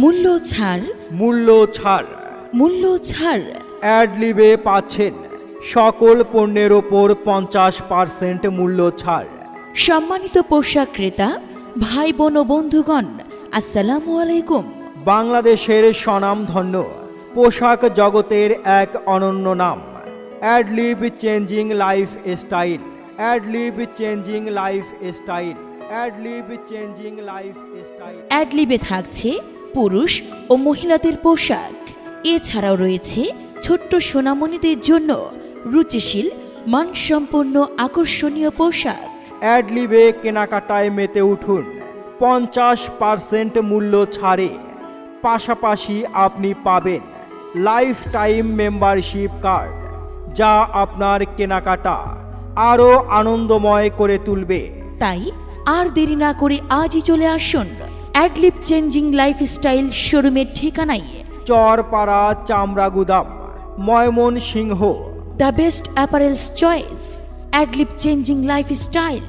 মূল্য ছাড়। মূল্য ছাড়। মূল্য ছাড়। অ্যাডলিবে পাচ্ছেন। সকল পণ্যের ওপর পঞ্চাশ পার্সেন্ট মূল্য ছাড়। সম্মানিত পোশাক ক্রেতা ভাই বোন ও বন্ধুগণ আসসালামু আলাইকুম। বাংলাদেশের স্বনামধন্য পোশাক জগতের এক অনন্য নাম। Adlib changing lifestyle Adlib changing lifestyle Adlib changing lifestyle অ্যাডলিবে থাকছে পুরুষ ও মহিলাদের পোশাক। এছাড়াও রয়েছে ছোট্ট সোনামণিদের জন্য রুচিশীল মানসম্পন্ন আকর্ষণীয় পোশাক। অ্যাডলিবে কেনাকাটায় মেতে উঠুন। পঞ্চাশ পার্সেন্ট মূল্য ছাড়ে। পাশাপাশি আপনি পাবেন লাইফ টাইম মেম্বারশিপ কার্ড যা আপনার কেনাকাটা আরও আনন্দময় করে তুলবে। তাই আর দেরি না করে আজই চলে আসুন। অ্যাডলিপ চেঞ্জিং লাইফস্টাইল শোরুমের ঠিকানায় Charpara Chamra Gudam Mymensingh the best apparels choice Adlib changing lifestyle